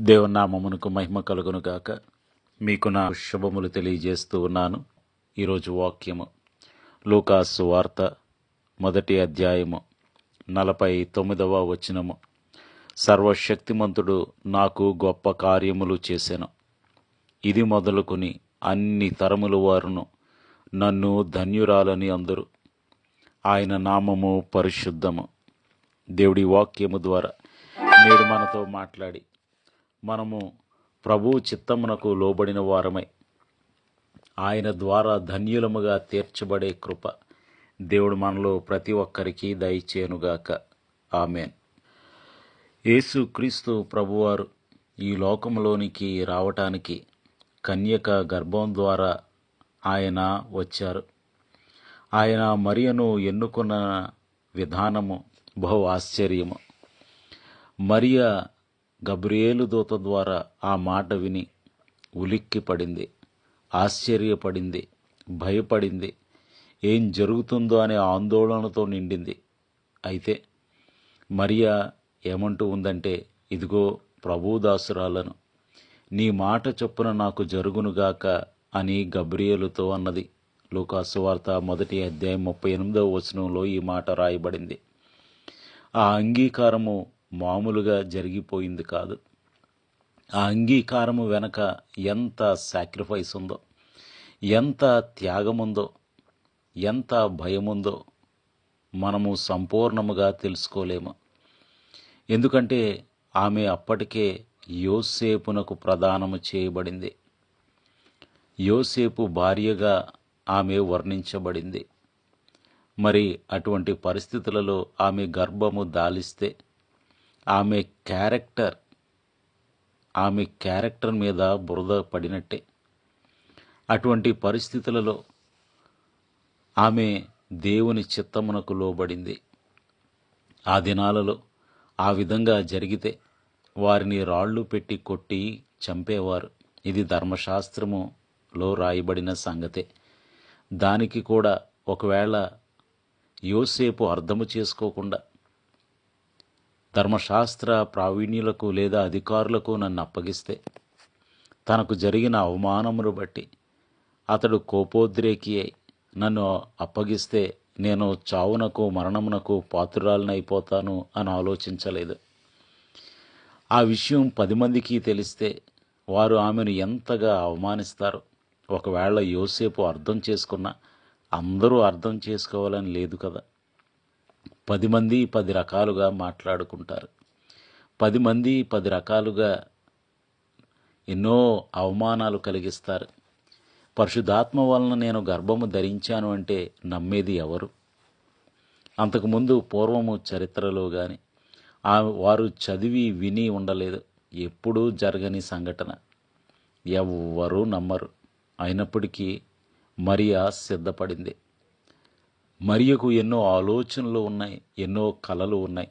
దేవునామమునకు మహిమ కలుగును గాక. మీకు నా శుభములు తెలియజేస్తూ ఉన్నాను. ఈరోజు వాక్యము లూకాసు వార్త మొదటి అధ్యాయము నలభై తొమ్మిదవ వచనము. సర్వశక్తిమంతుడు నాకు గొప్ప కార్యములు చేశాను ఇది మొదలుకొని అన్ని తరముల వారును నన్ను ధన్యురాలని అందరు. ఆయన నామము పరిశుద్ధము. దేవుడి వాక్యము ద్వారా నేడు మనతో మాట్లాడి మనము ప్రభు చిత్తమునకు లోబడిన వారమై ఆయన ద్వారా ధన్యులముగా తీర్చబడే కృప దేవుడు మనలో ప్రతి ఒక్కరికి దయచేనుగాక ఆమెన్. యేసు క్రీస్తు ప్రభువారు ఈ లోకంలోనికి రావటానికి కన్యక గర్భం ద్వారా ఆయన వచ్చారు. ఆయన మరియను ఎన్నుకున్న విధానము బహు ఆశ్చర్యము. మరియ గబ్రియేలు దూత ద్వారా ఆ మాట విని ఉలిక్కి పడింది ఆశ్చర్యపడింది భయపడింది. ఏం జరుగుతుందో అనే ఆందోళనతో నిండింది. అయితే మరియా ఏమంటూ ఉందంటే ఇదిగో ప్రభుదాసురాలను నీ మాట చొప్పున నాకు జరుగునుగాక అని గబ్రియేలుతో అన్నది. లోకాసువార్త మొదటి అధ్యాయం ముప్పై ఎనిమిదవ వచనంలో ఈ మాట రాయబడింది. ఆ అంగీకారము మామూలుగా జరిగిపోయింది కాదు. ఆ అంగీకారము వెనక ఎంత సాక్రిఫైస్ ఉందో ఎంత త్యాగముందో ఎంత భయముందో మనము సంపూర్ణముగా తెలుసుకోలేము. ఎందుకంటే ఆమె అప్పటికే యోసేపునకు ప్రదానము చేయబడింది. యోసేపు భార్యగా ఆమె వర్ణించబడింది. మరి అటువంటి పరిస్థితులలో ఆమె గర్భము దాలిస్తే ఆమె క్యారెక్టర్ ఆమె క్యారెక్టర్ మీద బురద పడినట్టే. అటువంటి పరిస్థితులలో ఆమె దేవుని చిత్తమునకు లోబడింది. ఆ దినాలలో ఆ విధంగా జరిగితే వారిని రాళ్ళు పెట్టి కొట్టి చంపేవారు. ఇది ధర్మశాస్త్రములో రాయబడిన సంగతే. దానికి కూడా ఒకవేళ యోసేపు అర్థము చేసుకోకుండా ధర్మశాస్త్ర ప్రావీణ్యులకు లేదా అధికారులకు నన్ను అప్పగిస్తే తనకు జరిగిన అవమానమును బట్టి అతడు కోపోద్రేకి అయి నన్ను అప్పగిస్తే నేను చావునకు మరణమునకు పాత్రురాలనైపోతాను అని ఆలోచించలేదు. ఆ విషయం పది మందికి తెలిస్తే వారు ఆమెను ఎంతగా అవమానిస్తారు. ఒకవేళ యోసేపు అర్థం చేసుకున్నా అందరూ అర్థం చేసుకోవాలని లేదు కదా. పది మంది పది రకాలుగా మాట్లాడుకుంటారు. పది మంది పది రకాలుగా ఎన్నో అవమానాలు కలిగిస్తారు. పరిశుద్ధాత్మ వలన నేను గర్భము ధరించాను అంటే నమ్మేది ఎవరు? అంతకుముందు పూర్వము చరిత్రలో కానీ ఆ వారు చదివి విని ఉండలేదు. ఎప్పుడూ జరగని సంఘటన. ఎవ్వరూ నమ్మరు. అయినప్పటికీ మరియా సిద్ధపడింది. మరియకు ఎన్నో ఆలోచనలు ఉన్నాయి ఎన్నో కళలు ఉన్నాయి.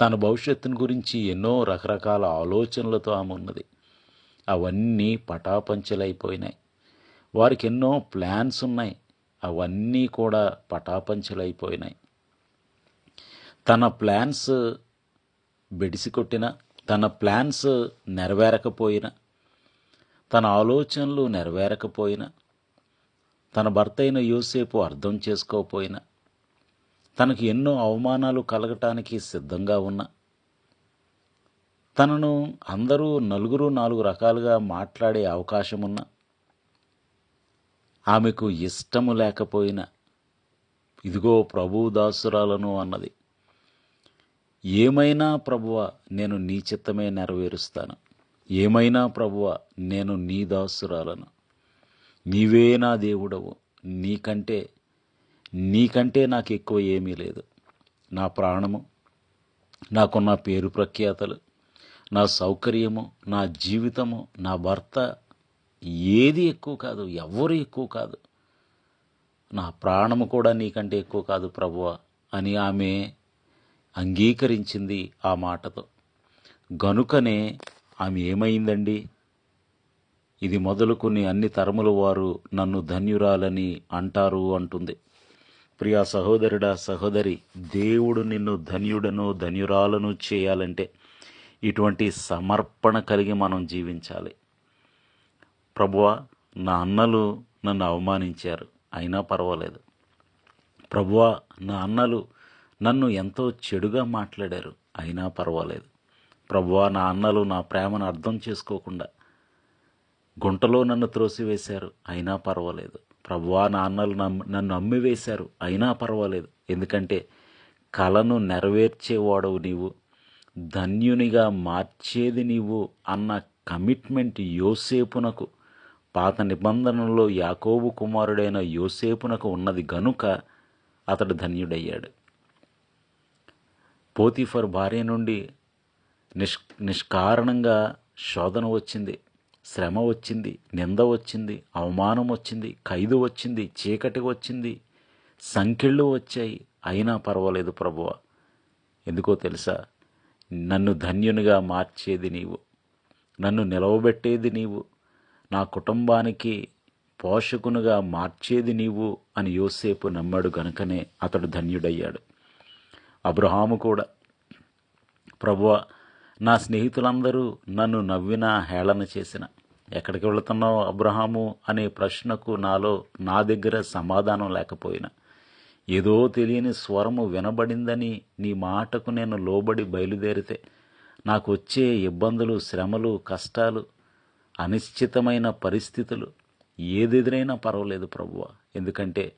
తన భవిష్యత్తుని గురించి ఎన్నో రకరకాల ఆలోచనలతో ఆమె ఉన్నది. అవన్నీ పటాపంచలైపోయినాయి. వారికి ఎన్నో ప్లాన్స్ ఉన్నాయి అవన్నీ కూడా పటాపంచలైపోయినాయి. తన ప్లాన్స్ బెడిసికొట్టిన తన ప్లాన్స్ నెరవేరకపోయినా తన ఆలోచనలు నెరవేరకపోయినా తన భర్త అయిన యోసేపు అర్థం చేసుకోకపోయినా తనకు ఎన్నో అవమానాలు కలగటానికి సిద్ధంగా ఉన్న తనను అందరూ నలుగురు నాలుగు రకాలుగా మాట్లాడే అవకాశం ఉన్న ఆమెకు ఇష్టము లేకపోయినా ఇదిగో ప్రభు దాసురాలను అన్నది. ఏమైనా ప్రభువ నేను నీ చిత్తమే నెరవేరుస్తాను. ఏమైనా ప్రభువ నేను నీ దాసురాలను. నీవే నా దేవుడవు. నీకంటే నీకంటే నాకు ఎక్కువ ఏమీ లేదు. నా ప్రాణము నాకున్న పేరు ప్రఖ్యాతలు నా సౌకర్యము నా జీవితము నా భర్త ఏది ఎక్కువ కాదు ఎవరు ఎక్కువ కాదు. నా ప్రాణము కూడా నీకంటే ఎక్కువ కాదు ప్రభువ అని ఆమె అంగీకరించింది ఆ మాటతో. గనుకనే ఆమె ఏమైందండి? ఇది మొదలుకొని అన్ని తరముల వారు నన్ను ధన్యురాలని అంటారు అంటుంది. ప్రియా సహోదరుడా సహోదరి దేవుడు నిన్ను ధన్యుడను ధన్యురాలను చేయాలంటే ఇటువంటి సమర్పణ కలిగి మనం జీవించాలి. ప్రభువా నా అన్నలు నన్ను అవమానించారు. అయినా పర్వాలేదు. ప్రభువా నా అన్నలు నన్ను ఎంతో చెడుగా మాట్లాడారు. అయినా పర్వాలేదు. ప్రభువా నా అన్నలు నా ప్రేమను అర్థం చేసుకోకుండా గుంటలో నన్ను త్రోసివేశారు. అయినా పర్వాలేదు. ప్రభువా నాన్నలు నమ్మి నన్ను అమ్మివేశారు. అయినా పర్వాలేదు. ఎందుకంటే కలను నెరవేర్చేవాడవు నీవు ధన్యునిగా మార్చేది నీవు అన్న కమిట్మెంట్ యోసేపునకు పాత నిబంధనలో యాకోబు కుమారుడైన యోసేపునకు ఉన్నది గనుక అతడు ధన్యుడయ్యాడు. పోతిఫర్ భార్య నుండి నిష్ నిష్కారణంగా శోధన వచ్చింది. శ్రమ వచ్చింది నింద వచ్చింది అవమానం వచ్చింది ఖైదు వచ్చింది చీకటి వచ్చింది సంఖ్యళ్ళు వచ్చాయి. అయినా పర్వాలేదు ప్రభువ. ఎందుకో తెలుసా? నన్ను ధన్యునిగా మార్చేది నీవు. నన్ను నిలవబెట్టేది నీవు. నా కుటుంబానికి పోషకునుగా మార్చేది నీవు అని యోసేపు నమ్మాడు గనుకనే అతడు ధన్యుడయ్యాడు. అబ్రహాము కూడా ప్రభువ నా స్నేహితులందరూ నన్ను నవ్వినా హేళన చేసిన. ఎక్కడికి వెళుతున్నావు అబ్రహాము అనే ప్రశ్నకు నాలో నా దగ్గర సమాధానం లేకపోయినా. ఏదో తెలియని స్వరము వినబడిందని నీ మాటకు నేను లోబడి బయలుదేరితే. నాకు వచ్చే ఇబ్బందులు శ్రమలు కష్టాలు అనిశ్చితమైన పరిస్థితులు. ఏదెదురైనా పర్వాలేదు ప్రభువ. ఎందుకంటే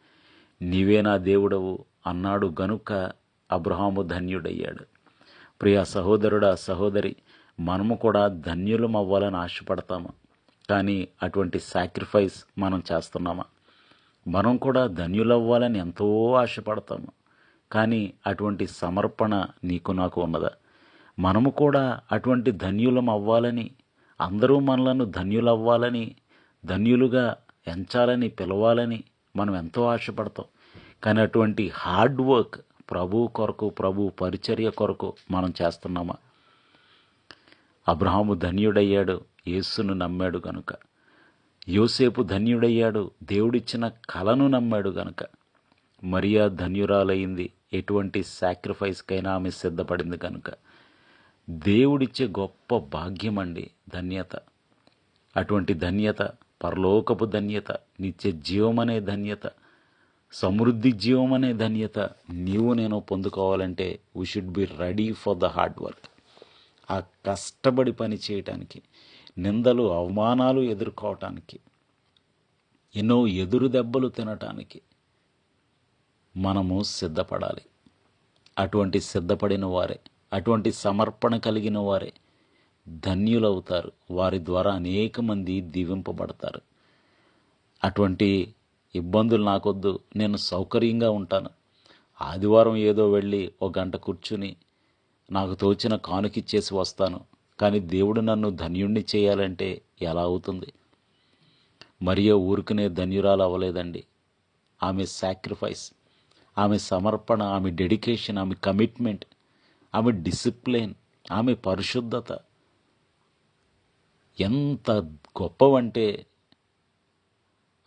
నీవే నా దేవుడవు అన్నాడు గనుక అబ్రహాము ధన్యుడయ్యాడు. ప్రియ సహోదరుడా సహోదరి మనము కూడా ధన్యులం అవ్వాలని ఆశపడతాము. కానీ అటువంటి సాక్రిఫైస్ మనం చేస్తున్నామా? మనం కూడా ధన్యులవ్వాలని ఎంతో ఆశపడతాము. కానీ అటువంటి సమర్పణ నీకు నాకు ఉన్నదా? మనము కూడా అటువంటి ధన్యులం అవ్వాలని అందరూ మనలను ధన్యులవ్వాలని ధన్యులుగా ఎంచాలని పిలవాలని మనం ఎంతో ఆశపడతాం. కానీ అటువంటి హార్డ్ వర్క్ ప్రభు కొరకు ప్రభు పరిచర్య కొరకు మనం చేస్తున్నామా? అబ్రహాము ధన్యుడయ్యాడు యేసును నమ్మాడు గనుక. యోసేపు ధన్యుడయ్యాడు దేవుడిచ్చిన కలను నమ్మాడు గనుక. మరియా ధన్యురాలయ్యింది ఎటువంటి సాక్రిఫైస్కైనా ఆమె సిద్ధపడింది కనుక దేవుడిచ్చే గొప్ప భాగ్యం అండి ధన్యత. అటువంటి ధన్యత పరలోకపు ధన్యత నిత్య జీవమనే ధన్యత సమృద్ధి జీవం అనే ధన్యత నీవు నేను పొందుకోవాలంటే we should be ready for the hard work ఆ కష్టపడి పని చేయటానికి నిందలు అవమానాలు ఎదుర్కోవటానికి ఎన్నో ఎదురు దెబ్బలు తినటానికి మనము సిద్ధపడాలి. అటువంటి సిద్ధపడిన వారే అటువంటి సమర్పణ కలిగిన వారే ధన్యులవుతారు. వారి ద్వారా అనేక మంది దీవింపబడతారు. అటువంటి ఇబ్బందులు నాకొద్దు. నేను సౌకర్యంగా ఉంటాను. ఆదివారం ఏదో వెళ్ళి ఒక గంట కూర్చుని నాకు తోచిన కానుకిచ్చేసి వస్తాను. కానీ దేవుడు నన్ను ధన్యుణ్ణి చేయాలంటే ఎలా అవుతుంది? మరియో ఊరుకునే ధన్యురాలు అవ్వలేదండి. ఆమె సాక్రిఫైస్ ఆమె సమర్పణ ఆమె డెడికేషన్ ఆమె కమిట్మెంట్ ఆమె డిసిప్లిన్ ఆమె పరిశుద్ధత. ఎంత గొప్పవంటే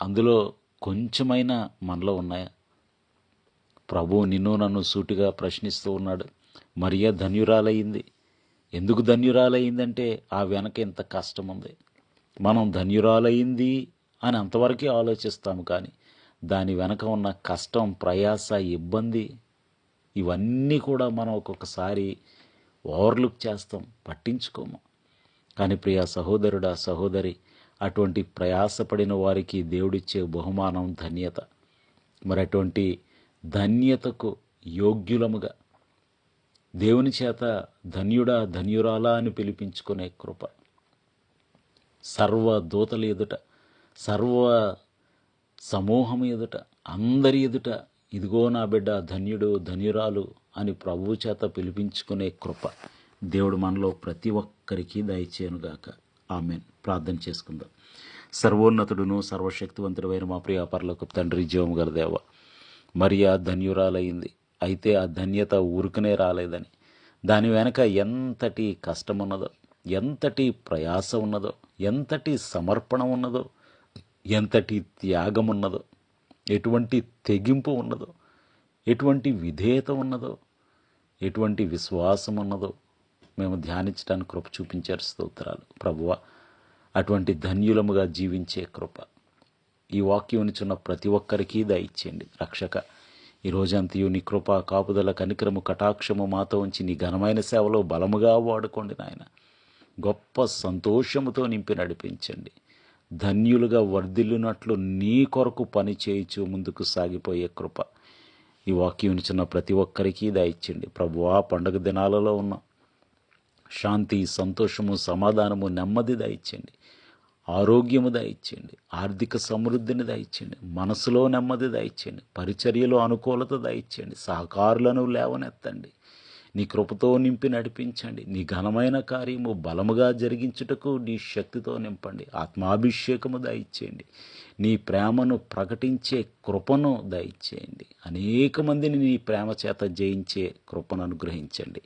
అందులో కొంచెమైనా మనలో ఉన్నాయా? ప్రభు నిన్ను నన్ను సూటిగా ప్రశ్నిస్తూ ఉన్నాడు. మరియా ధన్యురాలయ్యింది ఎందుకు ధన్యురాలయ్యిందంటే ఆ వెనక ఎంత కష్టం ఉంది మనం ధన్యురాలయ్యింది అని అంతవరకే ఆలోచిస్తాము కానీ దాని వెనక ఉన్న కష్టం ప్రయాస ఇబ్బంది ఇవన్నీ కూడా మనం ఒక్కొక్కసారి ఓవర్లుక్ చేస్తాం పట్టించుకోము. కానీ ప్రియ సహోదరుడా సహోదరి అటువంటి ప్రయాసపడిన వారికి దేవుడిచ్చే బహుమానం ధన్యత. మరి అటువంటి ధన్యతకు యోగ్యులముగా దేవుని చేత ధన్యుడా ధన్యురాలా అని పిలిపించుకునే కృప. సర్వ దూతల ఎదుట సర్వ సమూహం ఎదుట అందరి ఎదుట ఇదిగో నా బిడ్డ ధన్యుడు ధన్యురాలు అని ప్రభువు చేత పిలిపించుకునే కృప దేవుడు మనలో ప్రతి ఒక్కరికి దయచేయనుగాక. ఆమెన్. ప్రార్థన చేసుకుందాం. సర్వోన్నతుడును సర్వశక్తివంతుడైన మా ప్రియ తండ్రి జీవం గల దేవ మరియా ధన్యురాలయ్యింది అయితే ఆ ధన్యత ఊరుకునే రాలేదని. దాని వెనక ఎంతటి కష్టం ఉన్నదో ఎంతటి ప్రయాస ఉన్నదో ఎంతటి సమర్పణ ఉన్నదో ఎంతటి త్యాగం ఉన్నదో ఎటువంటి తెగింపు ఉన్నదో ఎటువంటి విధేయత ఉన్నదో ఎటువంటి విశ్వాసం ఉన్నదో మేము ధ్యానించడానికి కృప చూపించారు స్తోత్రాలు. ప్రభువ అటువంటి ధన్యులముగా జీవించే కృప. ఈ వాక్యం వినుచున్న ప్రతి ఒక్కరికి దయచేయండి. రక్షక ఈ రోజంతయు నీ కృప కాపుదల కనికరము కటాక్షము మాతో ఉంచి నీ ఘనమైన సేవలో బలముగా వాడుకోండి నాయన. గొప్ప సంతోషముతో నింపి నడిపించండి. ధన్యులుగా వర్ధిల్లునట్లు నీ కొరకు పని చేయించు ముందుకు సాగిపోయే కృప. ఈ వాక్యం వినుచున్న ప్రతి ఒక్కరికి దయచేయండి. ప్రభువా పండుగ దినాలలో ఉన్న శాంతి సంతోషము సమాధానము నెమ్మది దయచేయండి. ఆరోగ్యము దయచేయండి. ఆర్థిక సమృద్ధిని దయచేయండి. మనసులో నెమ్మది దయచేయండి. పరిచర్యలో అనుకూలత దయచేయండి. సహకారులను లేవనెత్తండి. నీ కృపతో నింపి నడిపించండి. నీ ఘనమైన కార్యము బలముగా జరిగించుటకు నీ శక్తితో నింపండి. ఆత్మాభిషేకము దయచేయండి. నీ ప్రేమను ప్రకటించే కృపను దయచేయండి. అనేక మందిని నీ ప్రేమ చేత జయించే కృపను అనుగ్రహించండి.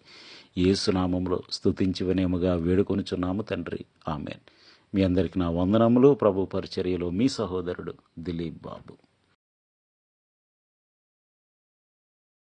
ఏసునామంలో స్తుతించి వినయముగా వేడుకొనుచున్నాము తండ్రి. ఆమెన్. మీ అందరికి నా వందనములు. ప్రభు పరిచర్యలో మీ సహోదరుడు దిలీప్ బాబు.